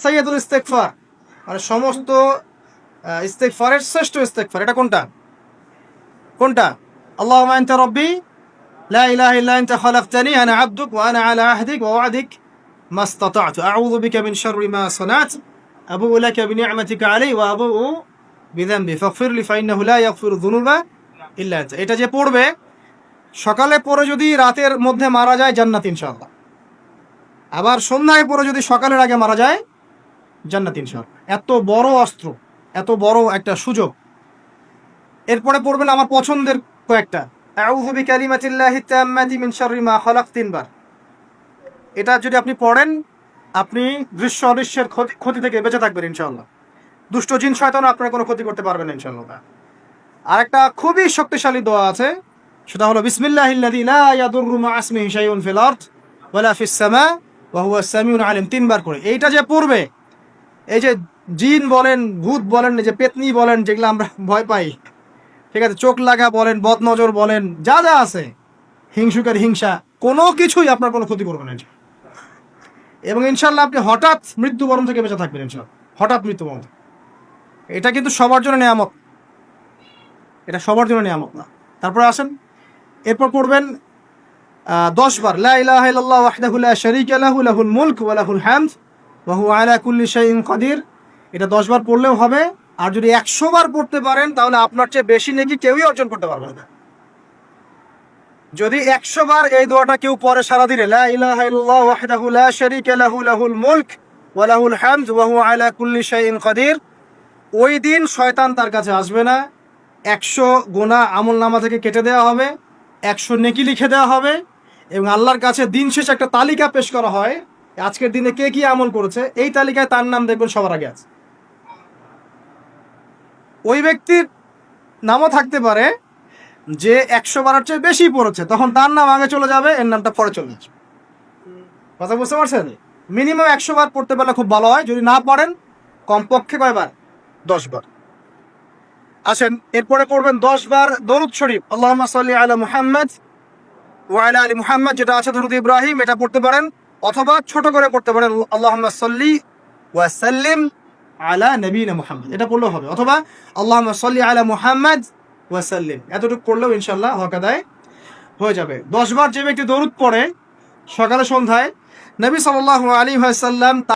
সৈয়দুল ইস্তেকফার মানে সমস্ত আহ, ইস্তেকফারের শ্রেষ্ঠ ইস্তেকফার এটা কোনটা কোনটা আল্লাহ আনতা রব্বি لا إله إلا أنت خلقتني أنا عبدك وأنا على عهدك ووعدك ما استطعت أعوذ بك من شر ما صنعت أبوء لك بنعمتك علي وأبوء بذنبي فاغفر لي فإنه لا يغفر الذنوب إلا أنت এটা যে পড়বে সকালে পড়ে যদি রাতের মধ্যে মারা যায় জান্নাত ইনশাআল্লাহ আবার সন্ধ্যায় পড়ে যদি সকালের আগে মারা যায় জান্নাত ইনশাআল্লাহ এত বড় অস্ত্র, এত বড় একটা সুযোগ। এরপরে পড়বেন আমার পছন্দের কয়েকটা। মা তিনবার। এটা যদি আপনি পড়েন, আপনি দৃশ্য অদৃশ্যের ক্ষতি ক্ষতি থেকে বেঁচে থাকবেন, ইনশাআল্লাহ। দুষ্ট জিন শয়তান আপনার কোনো ক্ষতি করতে পারবেন ইনশাল্লাহ আরেকটা খুবই শক্তিশালী দোয়া আছে, সেটা হলো সামিউন আলিম। তিনবার করে। এইটা যে পড়বে এই যে জিন বলেন ভূত বলেন যে পেতনি বলেন যেগুলো আমরা ভয় পাই ঠিক আছে চোখ লাগা বলেন বদনজর বলেন যা যা আছে হিংসুকের হিংসা কোনো কিছুই আপনার কোনো ক্ষতি করবে না এবং ইনশাল্লাহ আপনি হঠাৎ মৃত্যুবরণ থেকে বেঁচে থাকবেন ইনশাল্লাহ হঠাৎ মৃত্যুবরণ এটা কিন্তু সবার জন্য নিয়ামত। এটা সবার জন্য নিয়ামত না। তারপরে আসেন এরপর পড়বেন আহ, দশ বার লা ইলাহা ইল্লাল্লাহ ওয়াহদাহু লা শারীকা লাহু লাহুল মুলক ওয়া লাহুল হুয়া আলা কুল্লি শাইইন কাদির। এটা দশ বার পড়লেও হবে। আর যদি একশো বার পড়তে পারেন, তাহলে আপনার চেয়ে বেশি নাকি কেউই অর্জন করতে পারবে না। যদি একশো বার এই দোয়াটা কেউ পরে সারা দিলে লাহুল ওই দিন শয়তান তার কাছে আসবে না। একশো গোনা আমল নামা থেকে কেটে দেওয়া হবে। একশো নেকি লিখে দেওয়া হবে। এবং আল্লাহর কাছে দিন শেষে একটা তালিকা পেশ করা হয়। আজকের দিনে কে কি আমল করেছে, এই তালিকায় তার নাম দেখবেন সবার আগে আছে। ওই ব্যক্তির নামও থাকতে পারে যে একশো বারের চেয়ে বেশি পড়েছে, তখন তার নাম আগে চলে যাবে, এর নামটা পরে চলে আসবে। কথা বুঝতে পারছেন? মিনিমাম একশো বার পড়তে পারলে খুব ভালো হয়, যদি না পড়েন, কমপক্ষে কয়বার? দশ বার। আসেন, এরপরে পড়বেন দশ বার দরুদ শরীফ। আল্লাহ সাল্লি আলা মুহাম্মদ ওয়াইলা আলী মুহাম্মদ, যেটা আছে দরুদ ইব্রাহিম, এটা পড়তে পারেন। অথবা ছোট করে পড়তে পারেন আল্লাহ সাল্লি ওয়াসাল্লিম আলা নবীন মুহাম্মদ। এটা পড়লেও হবে। অথবা আল্লাহ সাল্লি আলা মুহাম্মদ ওয়াসাল্লিম এতটুকু করলেও ইনশাল্লাহ হকাদায় হয়ে যাবে। দশবার যে ব্যক্তি দরুদ পড়ে, সকালে সন্ধ্যায়, নবী সাল আলী সাল্লাম